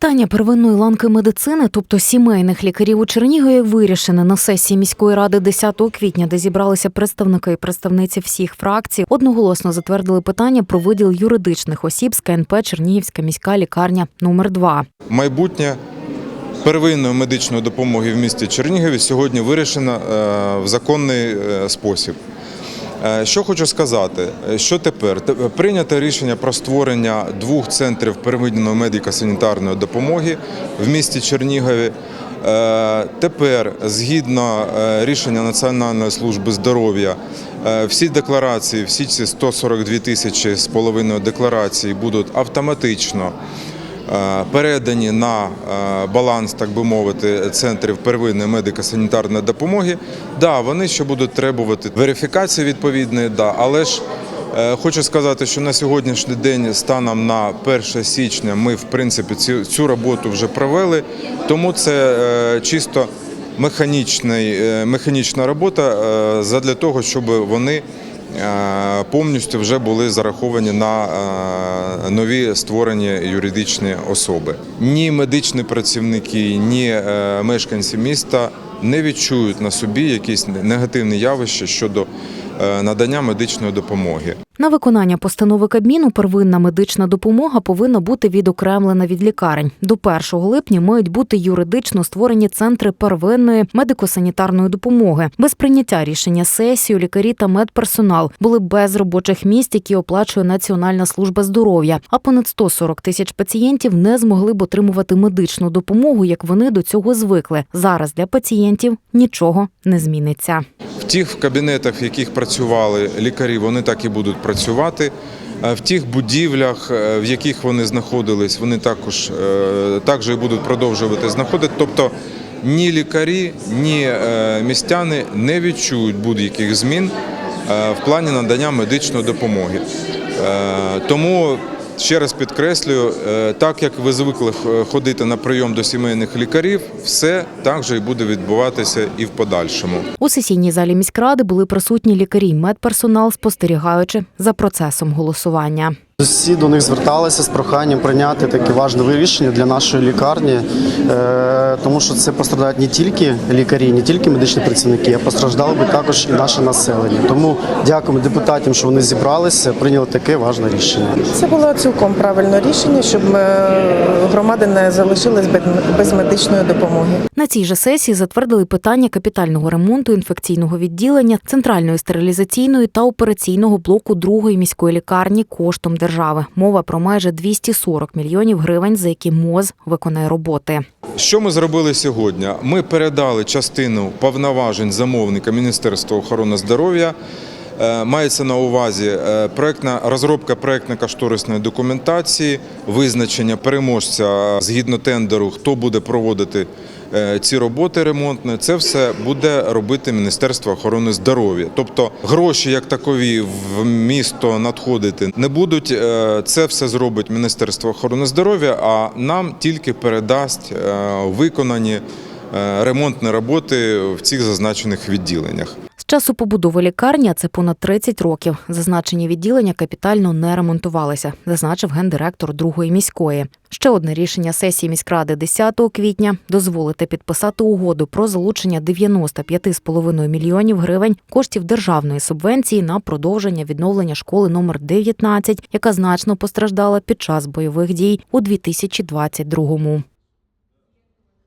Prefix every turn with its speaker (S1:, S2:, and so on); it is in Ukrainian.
S1: Питання первинної ланки медицини, тобто сімейних лікарів у Чернігові, вирішене на сесії міської ради 10 квітня, де зібралися представники і представниці всіх фракцій. Одноголосно затвердили питання про виділ юридичних осіб з КНП Чернігівська міська лікарня номер 2
S2: Майбутнє первинної медичної допомоги в місті Чернігові сьогодні вирішено е, в законний е, спосіб. Е, Що хочу сказати, Е, що тепер прийнято рішення про створення двох центрів первинної медико-санітарної допомоги в місті Чернігові. Е, Тепер, згідно рішення Національної служби здоров'я, всі декларації, всі ці 142 тисячі з половиною декларацій будуть автоматично передані на е, баланс, так би мовити, центрів первинної медико-санітарної допомоги. Да, вони ще будуть требувати верифікації відповідної, да, але ж е, хочу сказати, що на сьогоднішній день, станом на 1 січня, ми в принципі цю, цю роботу вже провели, тому це е, чисто механічний, е, механічна робота е, задля того, щоб вони е, повністю вже були зараховані на е, нові створені юридичні особи. Ні медичні працівники, ні е, мешканці міста не відчують на собі якісь негативні явища щодо е, надання медичної допомоги.
S1: На виконання постанови Кабміну первинна медична допомога повинна бути відокремлена від лікарень. До 1 липня мають бути юридично створені центри первинної медико-санітарної допомоги. Без прийняття рішення сесію лікарі та медперсонал були без робочих місць, які оплачує Національна служба здоров'я. А понад 140 тисяч пацієнтів не змогли б отримувати медичну допомогу, як вони до цього звикли. Зараз для пацієнтів нічого не зміниться.
S2: Тих кабінетах, в яких працювали лікарі, вони так і будуть працювати. Е, В тих будівлях, е, в яких вони знаходились, вони також е, також і будуть продовжувати знаходити. Тобто ні лікарі, ні містяни не відчують будь-яких змін в плані надання медичної допомоги. Тому ще раз підкреслюю, е, так як ви звикли ходити на прийом до сімейних лікарів, все так же і буде відбуватися і в подальшому.
S1: У сесійній залі міськради були присутні лікарі медперсонал, спостерігаючи за процесом голосування.
S3: Всі до них зверталися з проханням прийняти таке важливе рішення для нашої лікарні, е, тому що це пострадають не тільки лікарі, не тільки медичні працівники, а постраждало би також і наше населення. Тому дякуємо депутатам, що вони зібралися, прийняли таке важне рішення.
S4: Це було цілком правильне рішення, щоб е, громади не залишились без- без медичної допомоги.
S1: На цій же сесії затвердили питання капітального ремонту інфекційного відділення, центральної стерилізаційної та операційного блоку другої міської лікарні коштом держави. Мова про майже 240 мільйонів гривень, за які МОЗ виконає роботи.
S2: Що ми зробили сьогодні? Ми передали частину повноважень замовника Міністерства охорони здоров'я. Е, Мається на увазі е, проектна розробка проектно-кошторисної документації, визначення переможця згідно тендеру, хто буде проводити е, ці роботи ремонтні. Це все буде робити Міністерство охорони здоров'я. Тобто гроші як такові в місто надходити не будуть. Е, Це все зробить Міністерство охорони здоров'я, а нам тільки передасть е, виконані е, ремонтні роботи в цих зазначених відділеннях.
S1: Часу побудови лікарні, це понад 30 років, зазначені відділення капітально не ремонтувалися, зазначив гендиректор другої міської. Ще одне рішення сесії міськради 10 квітня дозволити підписати угоду про залучення 95,5 мільйонів гривень коштів державної субвенції на продовження відновлення школи номер 19, яка значно постраждала під час бойових дій у 2022-му.